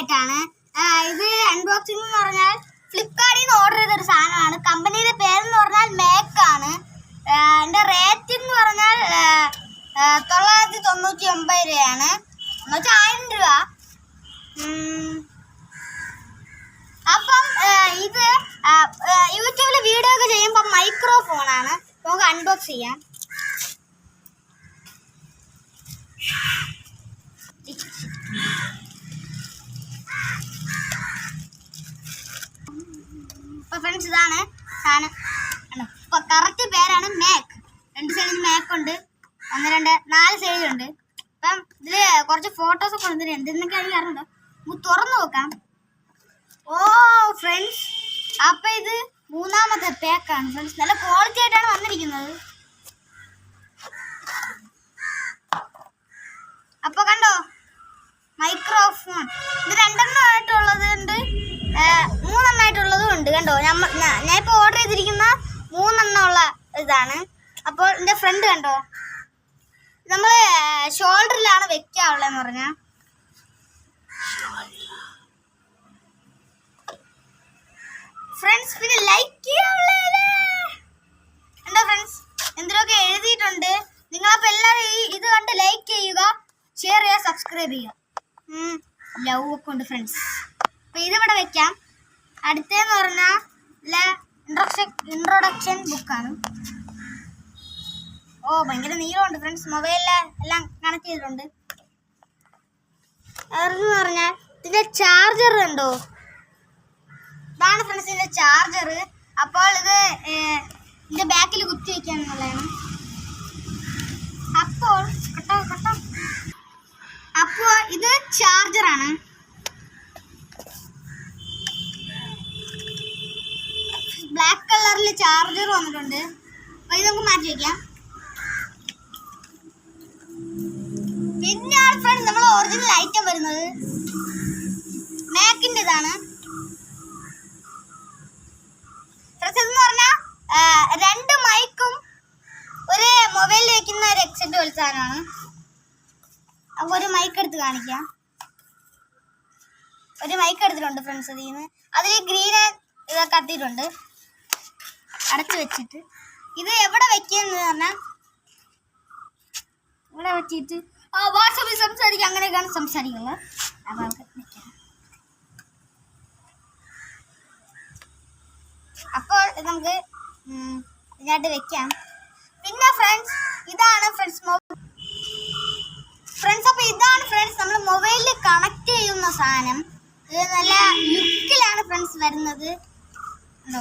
ആയിട്ടാണ്. ഇത് അൺബോക്സിംഗ് എന്ന് പറഞ്ഞാൽ ഫ്ലിപ്കാർട്ടിൽ നിന്ന് ഓർഡർ ചെയ്തൊരു സാധനമാണ്. കമ്പനിയുടെ പേരെന്ന് പറഞ്ഞാൽ മേക്ക് ആണ് ആ, എന്റെ റേറ്റ് എന്ന് പറഞ്ഞാൽ തൊള്ളായിരത്തി തൊണ്ണൂറ്റി ഒമ്പത് രൂപയാണ്. എന്ന് വെച്ചാൽ ആയിരം രൂപ. അപ്പം ഇത് യൂട്യൂബിൽ വീഡിയോ ഒക്കെ ചെയ്യുമ്പോൾ മൈക്രോഫോണാണ് നമുക്ക് അൺബോക്സ് ചെയ്യാം. ഇപ്പൊ ഫ്രണ്ട്സ് ഇതാണ് സാധനം ഇപ്പൊ കറക്റ്റ് പേരാണ് മേക്ക് രണ്ട് സൈഡിൽ മേക്ക് ഉണ്ട്. ഒന്ന് രണ്ട് നാല് സൈഡിലുണ്ട് അപ്പം ഇതിൽ കുറച്ച് ഫോട്ടോസ് ഒക്കെ ഉണ്ട്. എന്തെന്നൊക്കെ എനിക്ക് അറിയണ്ടോ നമുക്ക് തുറന്നു നോക്കാം. ഓ ഫ്രണ്ട്സ് അപ്പൊ ഇത് മൂന്നാമത്തെ പാക്കാണ് ഫ്രണ്ട്സ് നല്ല ക്വാളിറ്റി ആയിട്ടാണ് വന്നിരിക്കുന്നത്. അപ്പൊ കണ്ടോ? മൈക്രോഫോൺ ഇത് രണ്ടെണ്ണമായിട്ടുള്ളത് ഉണ്ട്. മൂന്നെണ്ണമായിട്ടുള്ളതും കണ്ടോ? ഞാൻ ഞാൻ ഇപ്പോൾ ഓർഡർ ചെയ്തിരിക്കുന്ന മൂന്നെണ്ണം ഉള്ള ഇതാണ്. അപ്പോൾ എന്റെ ഫ്രണ്ട് കണ്ടോ? നമ്മൾ ഷോൾഡറിലാണ് വെക്കാവുള്ളതെന്ന് പറഞ്ഞാൽ ഫ്രണ്ട്സ് പിന്നെ ലൈക്ക് ചെയ്യാനുള്ളതല്ലേ? എന്താ ഫ്രണ്ട്സ് എന്തിനൊക്കെ എഴുതിയിട്ടുണ്ട്? നിങ്ങളപ്പോൾ എല്ലാവരും ഈ ഇത് കണ്ട് ലൈക്ക് ചെയ്യുക ഷെയർ ചെയ്യുക സബ്സ്ക്രൈബ് ചെയ്യുക. ലവ് ഒക്കെ ഉണ്ട് ഫ്രണ്ട്സ് അപ്പോൾ ഇതിവിടെ വെക്കാം. അടുത്തതെന്ന് പറഞ്ഞാൽ ഇൻട്രൊഡക്ഷൻ ബുക്കാണ് ഓ ഭയങ്കര നീളമുണ്ട് ഫ്രണ്ട്സ് മൊബൈലിൽ എല്ലാം കണക്ട് ചെയ്തിട്ടുണ്ട്. അതെന്ന് പറഞ്ഞാൽ ഇതിന്റെ ചാർജർ ഉണ്ടോ ഇതാണ് ഫ്രണ്ട്സ് ഇതിന്റെ ചാർജർ അപ്പോൾ ഇത് ഇതിന്റെ ബാക്കിൽ കുത്തി വെക്കാന്നുള്ളതാണ് അപ്പോൾ കേട്ടോ കേട്ടോ അപ്പോൾ ഇത് ചാർജറാണ് കളറിൽ ചാർജർ വന്നിട്ടുണ്ട്. അപ്പോൾ ഇത് നമുക്ക് മാറ്റി വയ്ക്കാം പിന്നെയാണ് ഫ്രണ്ട് നമ്മൾ ഒറിജിനൽ ഐറ്റം വരുന്നത് മാക്കിന്റെ ഇതാണ്. ഫ്രണ്ട്സ് എന്ന് പറഞ്ഞാൽ രണ്ട് മൈക്കും ഒരു മൊബൈലിൽ വെക്കുന്ന ഒരു എക്സെറ്റ് പോലെ സാധനമാണ്. അപ്പോൾ ഒരു മൈക്ക് എടുത്ത് കാണിക്കാം. ഒരു മൈക്ക് എടുത്തിട്ടുണ്ട് ഫ്രണ്ട്സ് അതിൽ നിന്ന് അതിൽ ഗ്രീൻ ഇതൊക്കെ കത്തിയിട്ടുണ്ട്. അടച്ചു വെച്ചിട്ട്. ഇത് എവിടെ വെക്കുകയെന്ന് പറഞ്ഞാൽ ഇവിടെ വെച്ചിട്ട്. ആ വാട്സപ്പിൽ സംസാരിക്കുക അങ്ങനെയൊക്കെയാണ് സംസാരിക്കുന്നത്. അപ്പോൾ നമുക്ക് അപ്പോൾ നമുക്ക് ഇതിനായിട്ട് വെക്കാം. പിന്നെ ഫ്രണ്ട്സ് ഇതാണ് ഫ്രണ്ട്സ് ഫ്രണ്ട്സ് അപ്പോൾ ഇതാണ് ഫ്രണ്ട്സ് നമ്മൾ മൊബൈലിൽ കണക്ട് ചെയ്യുന്ന സാധനം. ഇത് നല്ല ലുക്കിലാണ് ഫ്രണ്ട്സ് വരുന്നത്. ഉണ്ടോ